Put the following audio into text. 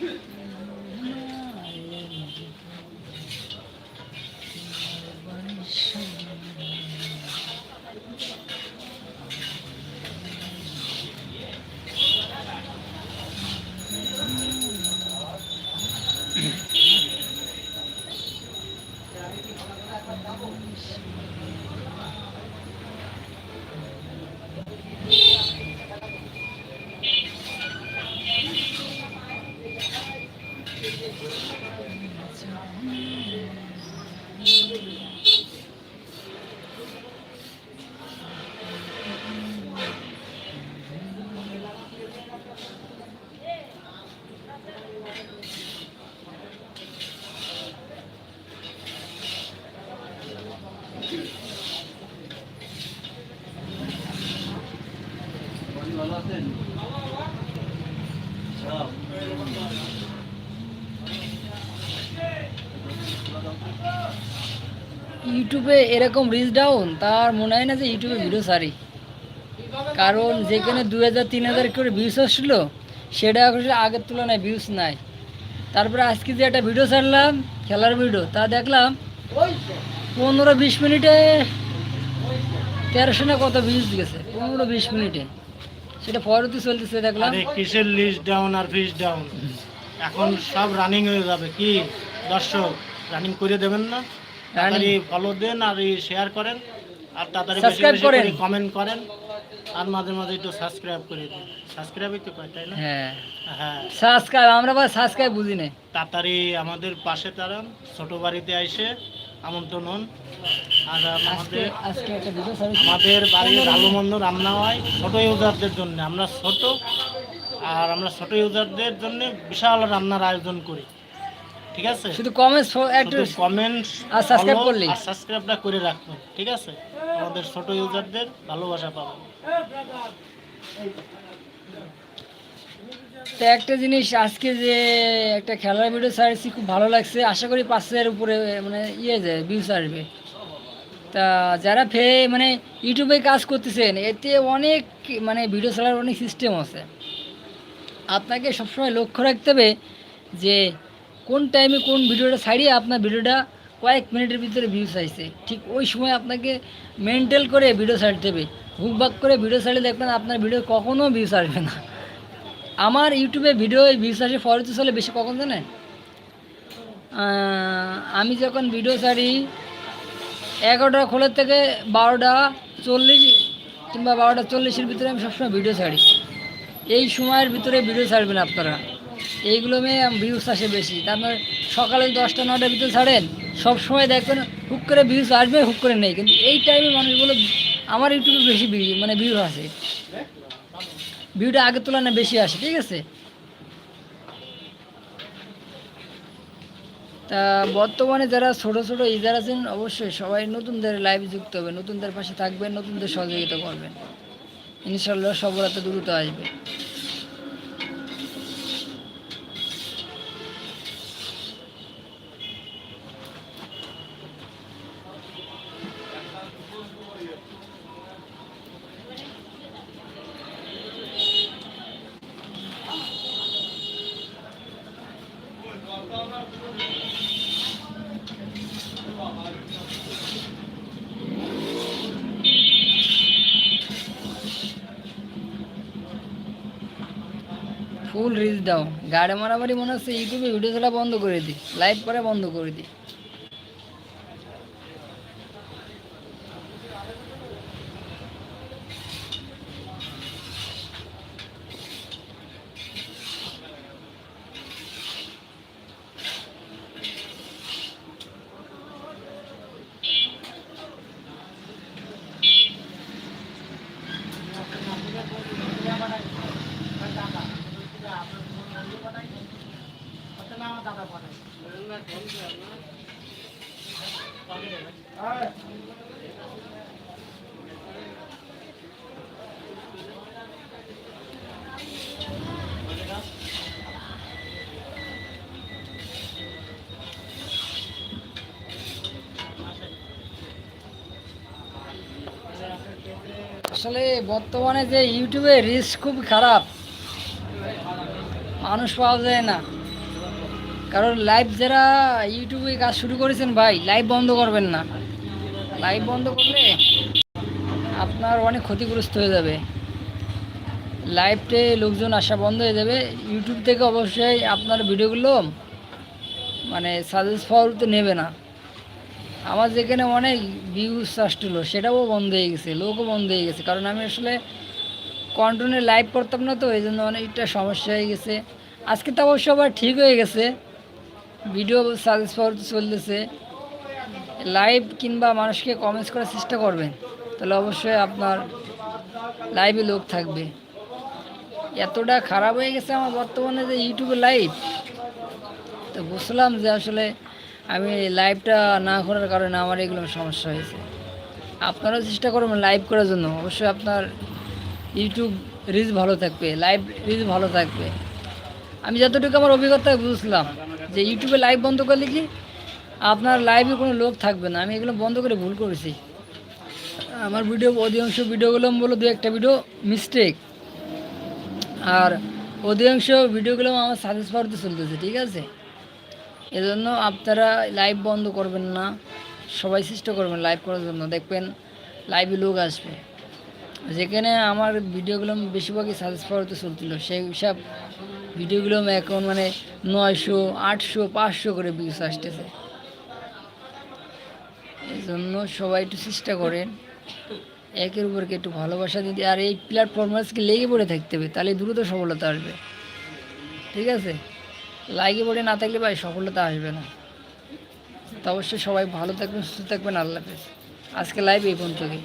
Good. ইউটিউবে এরকম reach down তার মনে হয় না যে ইউটিউবে ভিডিও সারি কারণ যেখানে দু হাজার তিন হাজার করে ভিউস আসছিল, সেটা আগের তুলনায় ভিউস নাই। তারপরে আজকে যে একটা ভিডিও ছাড়লাম, খেলার ভিডিও তা দেখলাম পনেরো, বিশ মিনিটে তেরোশো না কত ভিউজ গেছে, পনেরো, বিশ মিনিটে। সেটা পরবর্তী চলতেছে দেখলাম। আরে কিসের লিস্ট ডাউন আর ফিস ডাউন এখন সব রানিং হয়ে যাবে কি? দর্শক রানিং করে দেবেন না। তাড়াতাড়ি ফলো দেন আর শেয়ার করেন। আর তাড়াতাড়ি বেশি করেন। কমেন্ট করেন। আর মাঝে মাঝে একটু সাবস্ক্রাইব করে দিন। সাবস্ক্রাইবই তো কয় তাই না? হ্যাঁ। হ্যাঁ। সাবস্ক্রাইব আমরা বা সাবস্ক্রাইব বুঝি না। তাড়াতাড়ি আমাদের পাশে তারান ছোট বাড়িতে আইসে আমন্ত্রণ হন। আর আমাদের আমাদের বাড়ির ভালো মন্দ রান্না হয় ছোট ইউজারদের জন্য। আমরা ছোট আর আমরা ছোট ইউজারদের জন্য বিশাল রান্নার আয়োজন করি। ঠিক আছে? শুধু কমেন্টস একটু কমেন্টস আর সাবস্ক্রাইবটা করে রাখবেন ঠিক আছে? আমাদের ছোট ইউজারদের ভালোবাসা পাবেন। তো একটা জিনিস, আজকে যে একটা খেলার ভিডিও ছাড়ছি, খুব ভালো লাগছে। আশা করি পাঁচের উপরে মানে ইয়ে যায় ভিউস আসবে। তা যারা ফে মানে ইউটিউবে কাজ করতেছেন, এতে অনেক মানে ভিডিও ছাড়ার অনেক সিস্টেম আছে। আপনাকে সবসময় লক্ষ্য রাখতে হবে যে, কোন টাইমে কোন ভিডিওটা ছাড়িয়ে আপনার ভিডিওটা কয়েক মিনিটের ভিতরে ভিউস আসছে। ঠিক ওই সময় আপনাকে মেনটেল করে ভিডিও ছাড়তে হবে। হুকবাক করে ভিডিও ছাড়লে দেখবেন আপনার ভিডিও কখনো ভিউস আসবে না। আমার ইউটিউবে ভিডিও ভিউস আসে ফরিত চলে বেশি, কখন জানেন আমি যখন ভিডিও ছাড়ি, এগারোটা খোলার থেকে বারোটা চল্লিশ কিংবা বারোটা চল্লিশের ভিতরে আমি সবসময় ভিডিও ছাড়ি। এই সময়ের ভিতরে ভিডিও ছাড়বেন আপনারা। এইগুলো মেয়ে ভিউস আসে বেশি। তারপর সকালে দশটা নটার ভিতরে ছাড়েন সব সময় দেখবেন হুক করে ভিউস আসবে হুক করে নেই। কিন্তু এই টাইমে মানুষগুলো আমার ইউটিউবে বেশি মানে ভিউ আসে। ভিউটা আগের তুলনায় বেশি আসে, ঠিক আছে? তা বর্তমানে যারা ছোট ছোট ইজার আছেন, অবশ্যই সবাই নতুনদের লাইভ যুক্ত হবে, নতুনদের পাশে থাকবেন, নতুনদের সহযোগিতা করবেন। ইনশাল্লাহ সফলতা দ্রুত আসবে। ফুল রিচ দাও। গাড়ি মারামারি মনে হচ্ছে ইউটিউবে ভিডিও বন্ধ করে দিই লাইভ করা বন্ধ করে দিই। আসলে বর্তমানে যে ইউটিউবে রিস্ক খুব খারাপ। মানুষ পাওয়া যায় না। কারণ লাইভ যারা ইউটিউবে কাজ শুরু করেছেন ভাই লাইভ বন্ধ করবেন না। লাইভ বন্ধ করলে আপনার অনেক ক্ষতিগ্রস্ত হয়ে যাবে। লাইভতে লোকজন আসা বন্ধ হয়ে যাবে। ইউটিউব থেকে অবশ্যই আপনার ভিডিওগুলো মানে সাজেস্ট তো নেবে না। আমার যেখানে অনেক ভিউজ আসছিল, সেটাও বন্ধ হয়ে গেছে, লোকও বন্ধ হয়ে গেছে। কারণ আমি আসলে কন্টিনিউ লাইভ করতাম না তো, এই জন্য অনেকটা সমস্যা হয়ে গেছে। আজকে তো অবশ্য আবার ঠিক হয়ে গেছে। ভিডিও পাওয়ার চলতেছে। লাইভ কিংবা মানুষকে কমেন্টস করার চেষ্টা করবেন। তাহলে অবশ্যই আপনার লাইভে লোক থাকবে। এতটা খারাপ হয়ে গেছে আমার বর্তমানে যে ইউটিউবে লাইভ তো বুঝলাম যে আসলে আমি লাইভটা না করার কারণে আমার এগুলো সমস্যা হয়েছে। আপনারাও চেষ্টা করবেন লাইভ করার জন্য। অবশ্যই আপনার ইউটিউব রিচ ভালো থাকবে। লাইভ রিচ ভালো থাকবে। আমি যতটুকু আমার অভিজ্ঞতায় বুঝলাম। যে ইউটিউবে লাইভ বন্ধ করলে কি আপনার লাইভে কোনো লোক থাকবে না? আমি এগুলো বন্ধ করে ভুল করেছি। আমার ভিডিও অধিকাংশ ভিডিওগুলো বলো দু একটা ভিডিও মিস্টেক আর অধিকাংশ ভিডিওগুলো আমার সাজেস্ট পাওয়াতে চলতেছে, ঠিক আছে? এজন্য আপনারা লাইভ বন্ধ করবেন না। সবাই চেষ্টা করবেন লাইভ করার জন্য। দেখবেন লাইভে লোক আসবে। যেখানে আমার ভিডিওগুলো বেশিরভাগই সাজেস্ট পাওয়াতে চলছিল, সেই সব ভিডিওগুলো এখন মানে নয়শো, আটশো, পাঁচশো করে ভিউস আসতেছে। এই জন্য সবাই একটু চেষ্টা করেন। একের উপরকে একটু ভালোবাসা দিতে। আর এই প্ল্যাটফর্মার্সকে লেগে পড়ে থাকতে হবে, তাহলে দ্রুত সফলতা আসবে। ঠিক আছে? লাগে পড়ে না থাকলে ভাই সফলতা আসবে না। তো অবশ্যই সবাই ভালো থাকবেন, সুস্থ থাকবেন, আল্লাহ হাফেজ। আজকে লাইভ এই পর্যন্তই।